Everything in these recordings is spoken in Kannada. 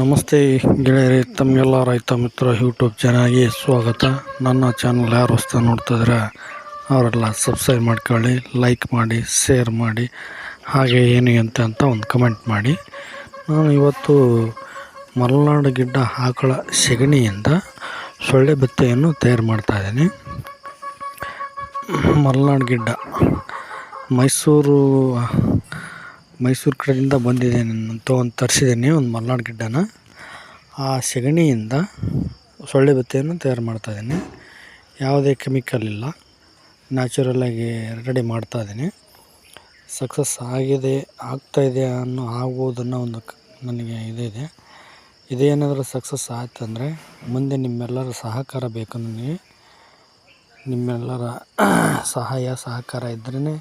ನಮಸ್ತೆ ಗೆಳೆಯರಿ ತಮಗೆಲ್ಲ ರೈತ ಮಿತ್ರ ಯೂಟ್ಯೂಬ್ ಚಾನಲ್ಗೆ ಸ್ವಾಗತ. ನನ್ನ ಚಾನಲ್ ಯಾರು ಹೊಸ್ತ ನೋಡ್ತಿದ್ರೆ ಅವರೆಲ್ಲ ಸಬ್ಸ್ಕ್ರೈಬ್ ಮಾಡ್ಕೊಳ್ಳಿ ಲೈಕ್ ಮಾಡಿ ಶೇರ್ ಮಾಡಿ, ಹಾಗೆ ಏನು ಅಂತ ಅಂತ ಒಂದು ಕಮೆಂಟ್ ಮಾಡಿ. ನಾನು ಇವತ್ತು ಮಲೆನಾಡು ಗಿಡ್ಡ ಆಕಳ ಸೆಗಣಿಯಿಂದ ಸೊಳ್ಳೆ ಬತ್ತೆಯನ್ನು ತಯಾರು ಮಾಡ್ತಾಯಿದ್ದೀನಿ ಮಲೆನಾಡು ಗಿಡ್ಡ ಮೈಸೂರು ಮೈಸೂರು ಕಡೆಯಿಂದ ಬಂದಿದೆ ಅಂತ ಒಂದು ತರಿಸಿದ್ದೀನಿ, ಒಂದು ಮಲ್ನಾಡು ಗಿಡ್ಡನ. ಆ ಸೆಗಣಿಯಿಂದ ಸೊಳ್ಳೆ ಬತ್ತಿಯನ್ನು ತಯಾರು ಮಾಡ್ತಾಯಿದ್ದೀನಿ ಯಾವುದೇ ಕೆಮಿಕಲ್ ಇಲ್ಲ. ನ್ಯಾಚುರಲ್ಲಾಗಿ ರೆಡಿ ಮಾಡ್ತಾಯಿದ್ದೀನಿ ಸಕ್ಸಸ್ ಆಗಿದೆ ಆಗ್ತಾಯಿದೆ ಅನ್ನೋ ಆಗ್ಬೋದನ್ನೋ ಒಂದು ನನಗೆ ಇದಿದೆ ಇದೇನಾದರೂ ಸಕ್ಸಸ್ ಆಯ್ತಂದರೆ ಮುಂದೆ ನಿಮ್ಮೆಲ್ಲರ ಸಹಕಾರ ಬೇಕು ನನಗೆ. ನಿಮ್ಮೆಲ್ಲರ ಸಹಾಯ, ಸಹಕಾರ ಇದ್ರೇ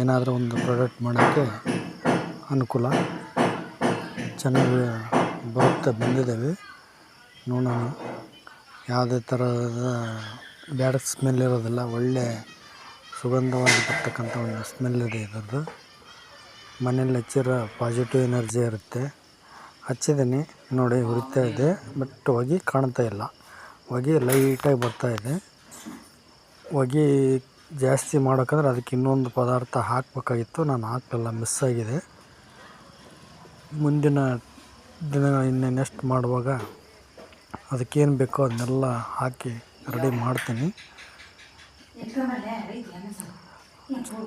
ಏನಾದರೂ ಒಂದು ಪ್ರಾಡಕ್ಟ್ ಮಾಡೋಕ್ಕೆ ಅನುಕೂಲ ಚೆನ್ನಾಗಿ ಬರುತ್ತೆ ಬಂದಿದ್ದಾವೆ. ನೋಡೋಣ. ಯಾವುದೇ ಥರದ ಬ್ಯಾಡ್ ಸ್ಮೆಲ್ ಇರೋದಿಲ್ಲ. ಒಳ್ಳೆ ಸುಗಂಧವಾಗಿ ಬರ್ತಕ್ಕಂಥ ಒಂದು ಸ್ಮೆಲ್ ಇದೆ ಇದರದ್ದು. ಮನೇಲಿ ಹಚ್ಚಿರೋ ಪಾಸಿಟಿವ್ ಎನರ್ಜಿ ಇರುತ್ತೆ. ಹಚ್ಚಿದ್ದೀನಿ. ನೋಡಿ, ಹುರಿತಾ ಇದೆ. ಬಟ್ ಹೊಗೆ ಕಾಣ್ತಾ ಇಲ್ಲ. ಹೊಗೆ ಲೈಟಾಗಿ ಬರ್ತಾ ಇದೆ. ಹೊಗೆ ಜಾಸ್ತಿ ಮಾಡೋಕ್ಕಂದ್ರೆ ಅದಕ್ಕೆ ಇನ್ನೊಂದು ಪದಾರ್ಥ ಹಾಕಬೇಕಾಗಿತ್ತು. ನಾನು ಹಾಕಲಿಲ್ಲ. ಮಿಸ್ ಆಗಿದೆ. ಮುಂದಿನ ದಿನ ಇನ್ನು ನೆಕ್ಸ್ಟ್ ಮಾಡುವಾಗ ಅದಕ್ಕೇನು ಬೇಕೋ ಅದನ್ನೆಲ್ಲ ಹಾಕಿ ರೆಡಿ ಮಾಡ್ತೀನಿ.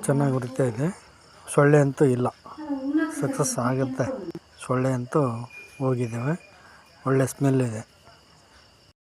ಚೆನ್ನಾಗಿ ಉರಿತಾ ಇದೆ. ಸೊಳ್ಳೆ ಅಂತೂ ಇಲ್ಲ. ಸಕ್ಸಸ್ ಆಗುತ್ತೆ. ಸೊಳ್ಳೆ ಅಂತೂ ಹೋಗಿದ್ದೇವೆ. ಒಳ್ಳೆ ಸ್ಮೆಲ್ ಇದೆ.